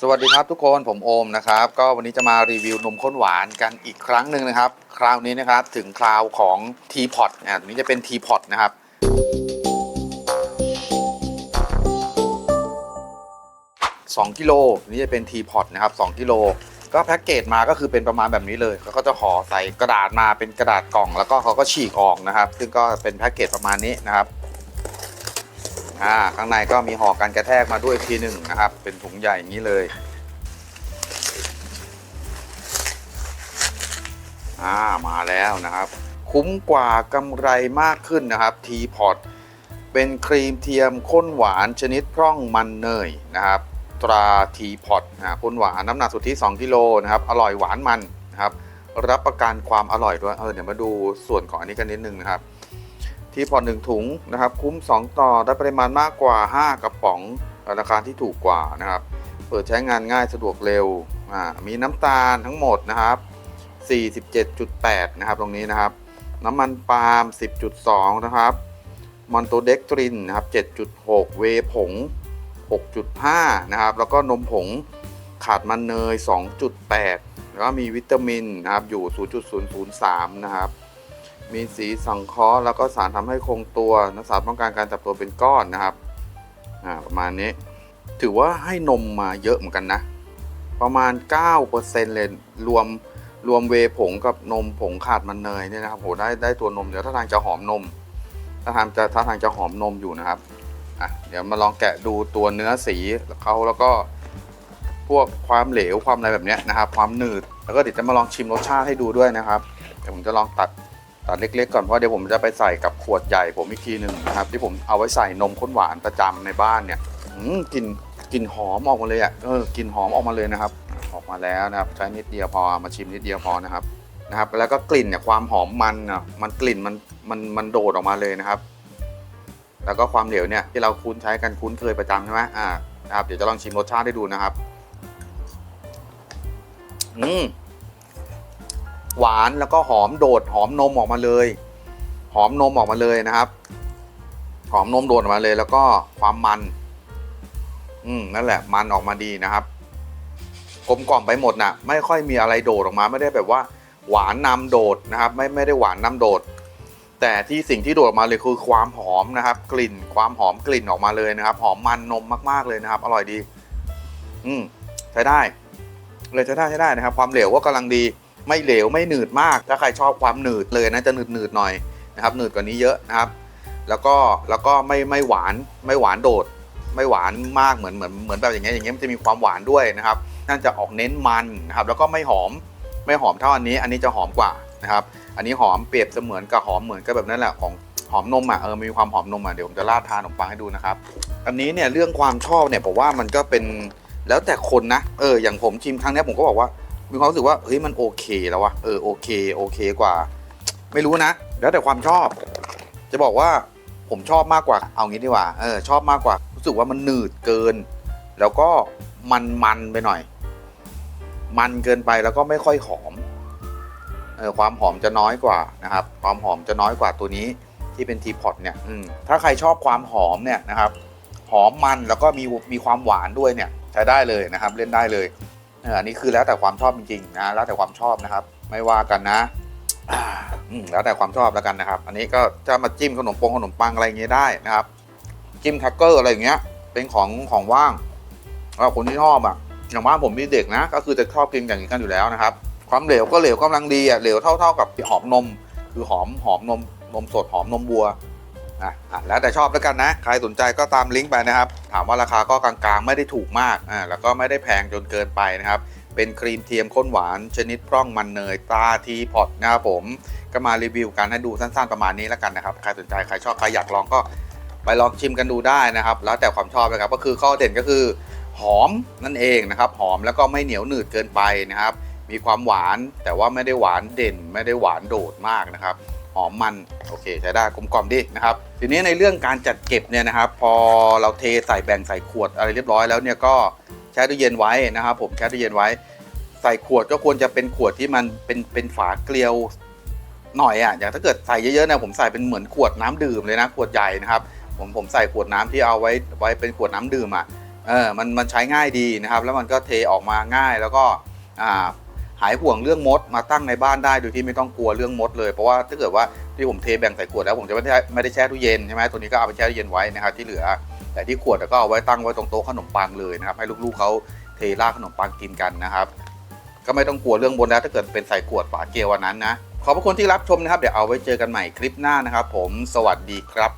สวัสดีครับทุกคนผมโอมนะครับ ก็วันนี้จะมารีวิวนมข้นหวานกันอีกครั้งหนึ่งนะครับ คราวนี้นะครับถึงคราวของทีพอตนะตัวนี้จะเป็นทีพอตนะครับ 2 กิโลตัวนี้จะเป็นทีพอตนะครับ 2 กิโล ก็แพ็กเกจมาก็คือเป็นประมาณแบบนี้เลยเขาก็จะห่อใส่กระดาษมาเป็นกระดาษกล่อง แล้วก็เขาก็ฉีกออกนะครับ ซึ่งก็เป็นแพ็กเกจประมาณนี้นะครับ อ่าข้างในก็มีห่อกันกระแทกมาด้วยทีหนึ่งนะครับ เป็นถุงใหญ่อย่างนี้เลยอ่ามาแล้วนะครับ คุ้มกว่ากำไรมากขึ้นนะครับทีพอตเป็นครีมเทียมข้นหวานชนิดพร่องมันเนยนะครับ ตราทีพอตนะข้นหวานน้ำหนักสุทธิ2กิโลนะครับ อร่อยหวานมันนะครับ รับประกันความอร่อยด้วยเออเดี๋ยวมาดูส่วนของอันนี้กันนิดนึงนะครับ ที่พอหนึ่งถุงนะครับ คุ้ม 2 ต่อได้ปริมาณมากกว่า 5 กระป๋องราคาที่ถูกกว่านะครับ เปิดใช้งานง่ายสะดวกเร็วมีน้ำตาลทั้งหมดนะครับ 47.8 นะครับ ตรงนี้นะครับ น้ำมันปาล์ม 10.2 นะครับมอนโตเด็กตรินนะครับ 7.6 เวผง 6.5 นะครับ แล้วก็นมผงขาดมันเนย 2.8 แล้วก็มีวิตามินนะครับ อยู่ 0.003 นะครับ มีสีสังเคราะห์แล้วก็สารทำให้คงตัวนักสารป้องกันการจับตัวเป็นก้อนนะครับอ่าประมาณนี้ ถือว่าให้นมมาเยอะเหมือนกันนะ ประมาณ 9%เลยรวมรวมเวผงกับนมผงขาดมันเนยเนี่ยนะครับโหได้ได้ตัวนมเดี๋ยวถ้าทางจะหอมนม ถ้าทางจะถ้าทางจะหอมนมอยู่นะครับอะเดี๋ยวมาลองแกะดูตัวเนื้อสีเขาแล้วก็พวกความเหลวความอะไรแบบเนี้ยนะครับ ความหนืด แล้วก็เดี๋ยวจะมาลองชิมรสชาติให้ดูด้วยนะครับ เดี๋ยวผมจะลองตัด ตัดเล็กๆก่อนเพราะเดี๋ยวผมจะไปใส่กับขวดใหญ่ผมอีกทีหนึ่งนะครับ ที่ผมเอาไว้ใส่นมข้นหวานประจำในบ้านเนี่ยกลิ่นกลิ่นหอมออกมาเลยอะเออกลิ่นหอมออกมาเลยนะครับ ออกมาแล้วนะครับใช้นิดเดียวพอมาชิมนิดเดียวพอนะครับนะครับ แล้วก็กลิ่นเนี่ยความหอมมันอะมันกลิ่นมันมันมันโดดออกมาเลยนะครับ แล้วก็ความเหลวเนี่ยที่เราคุ้นใช้กันคุ้นเคยประจำใช่ไหมอ่านะครับเดี๋ยวจะลองชิมรสชาติให้ดูนะครับ อืม หวานแล้วก็หอมโดดหอมนมออกมาเลย หอมนมออกมาเลยนะครับ หอมนมโดดออกมาเลย แล้วก็ความมัน อืมนั่นแหละมันออกมาดีนะครับกลมกล่อมไปหมดนะไม่ค่อยมีอะไรโดดออกมา ไม่ได้แบบว่า หวานนำโดดนะครับ ไม่ไม่ได้หวานนำโดด แต่ที่สิ่งที่โดดออกมาเลยคือความหอมนะครับ กลิ่นความหอมกลิ่นออกมาเลยนะครับ หอมมันนมมากๆเลยนะครับ อร่อยดี อืมใช้ได้ เลยใช้ได้ใช้ได้นะครับ ความเหลวก็กำลังดี ไม่เหลวไม่หนืดมาก ถ้าใครชอบความหนืดเลยนะจะหนืดหนืดหน่อยนะครับหนืดกว่านี้เยอะนะครับ แล้วก็แล้วก็ไม่ไม่หวานไม่หวานโดด ไม่หวานมากเหมือนเหมือนเหมือนแบบอย่างเงี้ยอย่างเงี้ยมันจะมีความหวานด้วยนะครับน่าจะออกเน้นมันนะครับแล้วก็ไม่หอมไม่หอมเท่าอันนี้ อันนี้จะหอมกว่านะครับ อันนี้หอมเปรียบเสมือนกับหอมเหมือนกับแบบนั้นแหละของหอมนมอะเออมีความหอมนมอะเดี๋ยวผมจะราดทานขนมปังให้ดูนะครับ อันนี้เนี่ยเรื่องความชอบเนี่ยผมว่ามันก็เป็นแล้วแต่คนนะเอออย่างผมชิมครั้งนี้ผมก็บอกว่า มีความรู้สึกว่าเฮ้ยมันโอเคแล้ววะเออโอเคโอเคกว่า ไม่รู้นะ แล้วแต่ความชอบ จะบอกว่าผมชอบมากกว่าเอางี้ดีกว่าเออชอบมากกว่า รู้สึกว่ามันหนืดเกิน แล้วก็มันมันไปหน่อย มันเกินไปแล้วก็ไม่ค่อยหอมเออความหอมจะน้อยกว่านะครับ ความหอมจะน้อยกว่าตัวนี้ที่เป็นทีพอตเนี่ยอืมถ้าใครชอบความหอมเนี่ยนะครับ หอมมันแล้วก็มีมีความหวานด้วยเนี่ยใช้ได้เลยนะครับ เล่นได้เลย อันนี้คือแล้วแต่ความชอบจริงๆนะแล้วแต่ความชอบนะครับ ไม่ว่ากันนะแล้วแต่ความชอบแล้วกันนะครับ อันนี้ก็จะมาจิ้มขนมปงขนมปังอะไรอย่างเงี้ยได้นะครับ จิ้มแครกเกอร์อะไรอย่างเงี้ย เป็นของของว่างแล้วคนที่ชอบอะอย่างบ้าผมมีเด็กนะ ก็คือจะชอบกินอย่างนี้กันอยู่แล้วนะครับ ความเหลวก็เหลวกำลังดีอะเหลวเท่า ๆ กับหอมนม คือหอมหอมนมนมสดหอมนมวัว อะอะแล้วแต่ชอบแล้วกันนะ ใครสนใจก็ตามลิงก์ไปนะครับ ถามว่าราคาก็กลางๆ ไม่ได้ถูกมากอ่าแล้วก็ไม่ได้แพงจนเกินไปนะครับ เป็นครีมเทียมข้นหวานชนิดพร่องมันเนยตาทีพอตนะครับผมก็มารีวิวกันให้ดูสั้นๆประมาณนี้แล้วกันนะครับ ใครสนใจใครชอบใครอยากลองก็ไปลองชิมกันดูได้นะครับ แล้วแต่ความชอบนะครับ ก็คือข้อเด่นก็คือหอมนั่นเองนะครับ หอมแล้วก็ไม่เหนียวหนืดเกินไปนะครับ มีความหวานแต่ว่าไม่ได้หวานเด่น ไม่ได้หวานโดดมากนะครับ หอมมันโอเคใช้ได้กลมกล่อมดีนะครับทีนี้ในเรื่องการจัดเก็บเนี่ยนะครับ พอเราเทใส่แบ่งใส่ขวดอะไรเรียบร้อยแล้วเนี่ยก็แช่ตู้เย็นไว้นะครับ ผมแช่ตู้เย็นไว้ ใส่ขวดก็ควรจะเป็นขวดที่มันเป็นเป็นฝาเกลียวหน่อยอะอย่างถ้าเกิดใส่เยอะๆเนี่ยผมใส่เป็นเหมือนขวดน้ำดื่มเลยนะขวดใหญ่นะครับ ผมผมใส่ขวดน้ำที่เอาไว้ไว้เป็นขวดน้ำดื่มอะเออมันมันใช้ง่ายดีนะครับ แล้วมันก็เทออกมาง่ายแล้วก็อ่า หายห่วงเรื่องมดมาตั้งในบ้านได้โดยที่ไม่ต้องกลัวเรื่องมดเลยเพราะว่าถ้าเกิดว่าที่ผมเทแบ่งใส่ขวดแล้วผมจะไม่ได้ไม่ได้แช่ตู้เย็นใช่ไหมตัวนี้ก็เอาไปแช่ตู้เย็นไว้นะครับที่เหลือ แต่ที่ขวดก็เอาไว้ตั้งไว้ตรงโต๊ะขนมปังเลยนะครับให้ลูกๆเขาเทราขนมปังกินกันนะครับก็ไม่ต้องกลัวเรื่องบนแล้วถ้าเกิดเป็นใส่ขวดฝาเกลวันนั้นนะขอบพระคุณที่รับชมนะครับ เดี๋ยวเอาไว้เจอกันใหม่คลิปหน้านะครับ ผมสวัสดีครับ